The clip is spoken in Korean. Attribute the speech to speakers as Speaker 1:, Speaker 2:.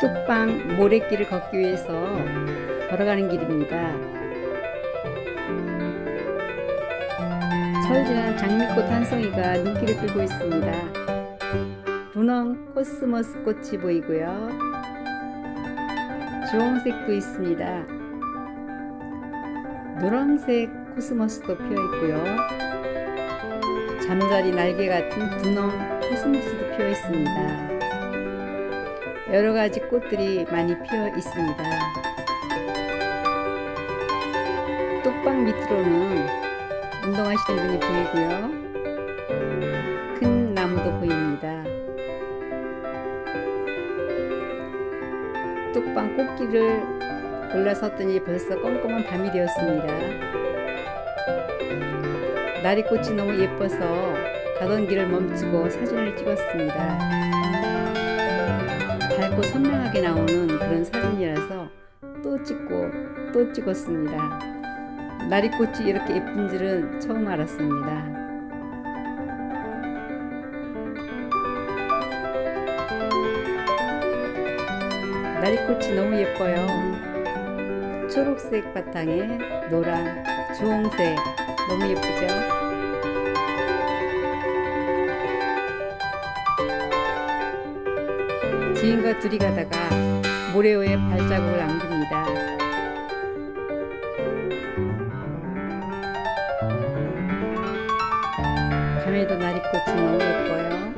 Speaker 1: 뚝방 모래길을 걷기 위해서 걸어가는 길입니다. 철진한 장미꽃 한 송이가 눈길을 끌고 있습니다. 분홍 코스모스 꽃이 보이고요. 주홍색도 있습니다. 노란색 코스모스도 피어 있고요. 잠자리 날개 같은 분홍 코스모스도 피어 있습니다. 여러 가지 꽃들이 많이 피어 있습니다. 뚝방 밑으로는 운동하시는 분이 보이고요. 큰 나무도 보입니다. 뚝방 꽃길을 올라섰더니 벌써 껌껌한 밤이 되었습니다. 나리꽃이 너무 예뻐서 가던 길을 멈추고 사진을 찍었습니다. 밝고 선명하게 나오는 그런 사진이라서 또 찍고 또 찍었습니다. 나리꽃이 이렇게 예쁜 줄은 처음 알았습니다. 나리꽃이 너무 예뻐요. 초록색 바탕에 노란, 주홍색 너무 예쁘죠? 지인과 둘이 가다가 모래 위에 발자국을 남깁니다. 밤에도 나리꽃이 너무 예뻐요.